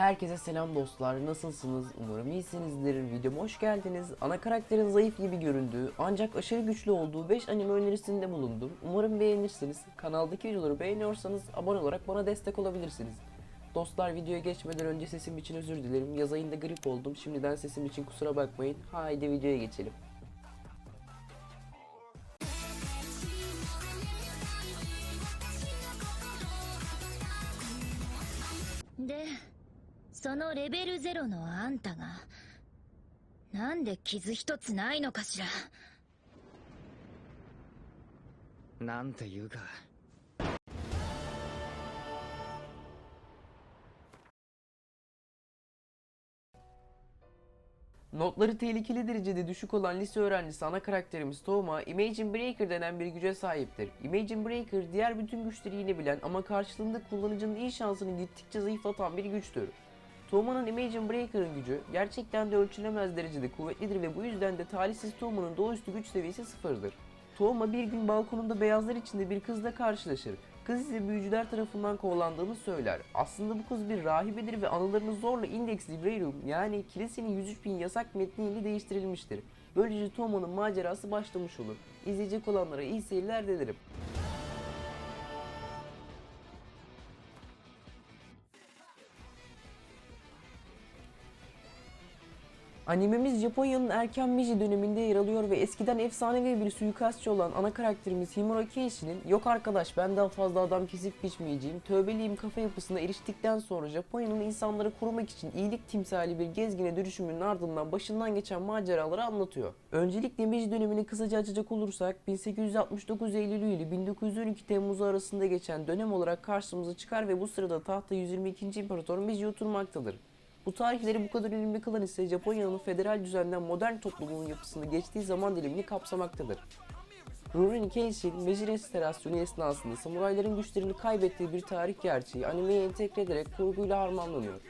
Herkese selam dostlar. Nasılsınız? Umarım iyisinizdir. Videoma hoş geldiniz. Ana karakterin zayıf gibi göründüğü ancak aşırı güçlü olduğu 5 anime önerisinde bulundum. Umarım beğenirsiniz. Kanaldaki videoları beğeniyorsanız abone olarak bana destek olabilirsiniz. Dostlar videoya geçmeden önce sesim için özür dilerim. Yaz ayında grip oldum. Şimdiden sesim için kusura bakmayın. Haydi videoya geçelim. そのレベルゼロのあんたがなんで傷一つないのかしらなんていうか Notları tehlikeli derecede düşük olan lise öğrencisi ana karakterimiz Touma, Imagine Breaker denen bir güce sahiptir. Imagine Breaker diğer bütün güçleri yenebilen ama karşılığında kullanıcının iyi şansını gittikçe zayıflatan bir güçtür. Touma'nın Imagine Breaker'ın gücü gerçekten de ölçülemez derecede kuvvetlidir ve bu yüzden de talihsiz Touma'nın doğaüstü güç seviyesi sıfırdır. Touma bir gün balkonunda beyazlar içinde bir kızla karşılaşır. Kız ise büyücüler tarafından kovalandığını söyler. Aslında bu kız bir rahibedir ve anılarını zorla Index Librarium yani kilisenin 103 bin yasak metniyle değiştirilmiştir. Böylece Toma'nın macerası başlamış olur. İzleyecek olanlara iyi seyirler dilerim. Animemiz Japonya'nın erken Meiji döneminde yer alıyor ve eskiden efsanevi bir suikastçı olan ana karakterimiz Himura Keishi'nin yok arkadaş ben daha fazla adam kesip biçmeyeceğim, tövbeliyim kafa yapısına eriştikten sonra Japonya'nın insanları korumak için iyilik timsali bir gezgine dönüşümünün ardından başından geçen maceraları anlatıyor. Öncelikle Meiji dönemini kısaca açacak olursak 1869 Eylülü ile 1912 Temmuz arasında geçen dönem olarak karşımıza çıkar ve bu sırada tahta 122. İmparator Meiji oturmaktadır. Bu tarihleri bu kadar önemli kılan ise Japonya'nın federal düzenden modern toplumunun yapısını geçtiği zaman dilimini kapsamaktadır. Rurouni Kenshin, Meiji restorasyonu esnasında samurayların güçlerini kaybettiği bir tarih gerçeği animeye entegre ederek kurguyla harmanlanıyor.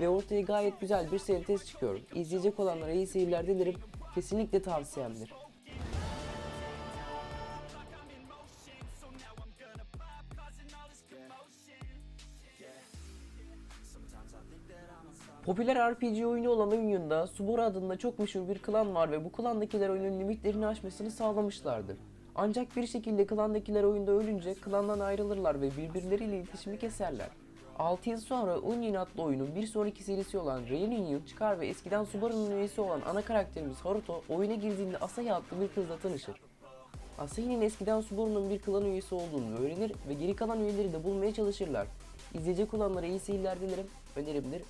Ve ortaya gayet güzel bir sentez çıkıyor. İzleyecek olanlara iyi seyirler dilerim. Kesinlikle tavsiyemdir. Popüler RPG oyunu olan Union'da Subora adında çok meşhur bir klan var ve bu klandakiler oyunun limitlerini aşmasını sağlamışlardır. Ancak bir şekilde klandakiler oyunda ölünce klandan ayrılırlar ve birbirleriyle iletişimi keserler. 6 yıl sonra Union adlı oyunun bir sonraki serisi olan Reunion çıkar ve eskiden Subaru'nun üyesi olan ana karakterimiz Haruto oyuna girdiğinde Asahi adlı bir kızla tanışır. Asahi'nin eskiden Subaru'nun bir klan üyesi olduğunu öğrenir ve geri kalan üyeleri de bulmaya çalışırlar. İzleyecek olanlara iyi seyirler dilerim. Önerimdir.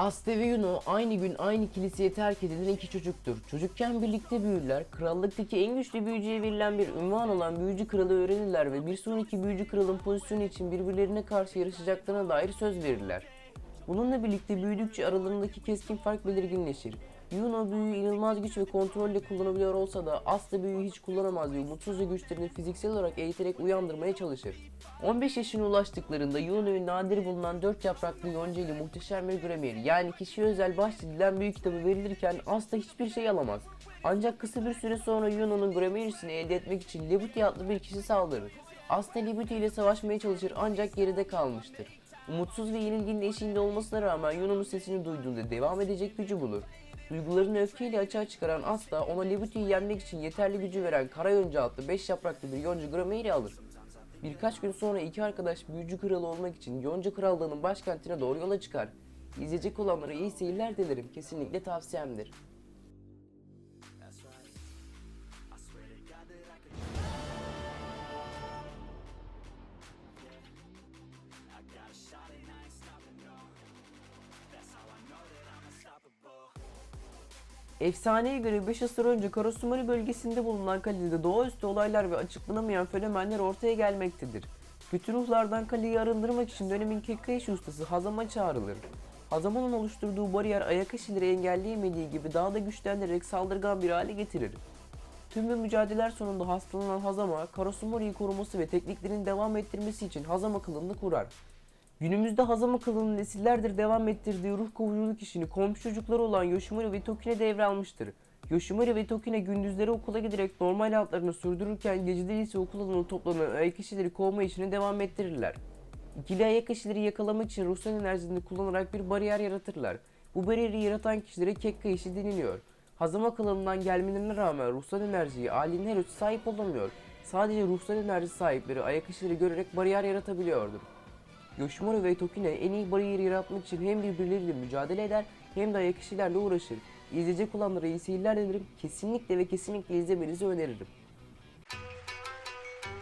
Aste ve Yuno aynı gün aynı kiliseye terk edilen iki çocuktur. Çocukken birlikte büyürler, krallıktaki en güçlü büyücüye verilen bir ünvan olan büyücü kralı öğrenirler ve bir sonraki büyücü kralın pozisyonu için birbirlerine karşı yarışacaklarına dair söz verirler. Bununla birlikte büyüdükçe aralarındaki keskin fark belirginleşir. Yuno büyüyü inanılmaz güç ve kontrolle kullanabiliyor olsa da Asta büyüyü hiç kullanamaz ve umutsuzca güçlerini fiziksel olarak eğiterek uyandırmaya çalışır. 15 yaşına ulaştıklarında Yuno'yu nadir bulunan 4 yapraklı yonca ile muhteşem bir gramer yani kişiye özel bahşedilen büyük kitabı verilirken Asta hiçbir şey alamaz. Ancak kısa bir süre sonra Yuno'nun gramerisini elde etmek için Lebuti adlı bir kişi saldırır. Asta Lebuti ile savaşmaya çalışır ancak geride kalmıştır. Umutsuz ve yenilginin eşiğinde olmasına rağmen Yuno'nun sesini duyduğunda devam edecek gücü bulur. Duygularını öfkeyle açığa çıkaran Asta ona Lebuti'yi yenmek için yeterli gücü veren Kara Yonca adlı 5 yapraklı bir yonca Grammair'i alır. Birkaç gün sonra iki arkadaş büyücü kralı olmak için Yonca Krallığı'nın başkentine doğru yola çıkar. İzleyecek olanlara iyi seyirler dilerim. Kesinlikle tavsiyemdir. Efsaneye göre 5 asır önce Karasumari bölgesinde bulunan kalede doğaüstü olaylar ve açıklanamayan fenomenler ortaya gelmektedir. Kötü ruhlardan kaleyi arındırmak için dönemin Kekkaishi ustası Hazama çağrılır. Hazama'nın oluşturduğu bariyer Ayakashi'leri engelleyemediği gibi daha da güçlendirerek saldırgan bir hale getirir. Tüm bu mücadeleler sonunda hastalanan Hazama, Karasumari'yi koruması ve tekniklerini devam ettirmesi için Hazama kılığını kurar. Günümüzde Hazama Kılı'nın nesillerdir devam ettirdiği ruh kovuculuk işini komşu çocukları olan Yoshimura ve Tokine devralmıştır. Yoshimura ve Tokine gündüzleri okula giderek normal hayatlarını sürdürürken geceleri ise okul alanına toplanan ayak işçileri kovma işini devam ettirirler. İkili ayak işçileri yakalamak için ruhsal enerjisini kullanarak bir bariyer yaratırlar. Bu bariyeri yaratan kişilere kekka işi deniliyor. Hazama kılığından gelmelerine rağmen ruhsal enerjiyi ailenin henüz sahip olamıyor. Sadece ruhsal enerji sahipleri ayak işçileri görerek bariyer yaratabiliyordur. Yoshimura ve Tokine en iyi bariyeri yaratmak için hem birbirleriyle mücadele eder hem de ayak işçilerle uğraşır. İzleyecek olanlara iyi seyirler dilerim. Kesinlikle ve kesinlikle izlemenizi öneririm.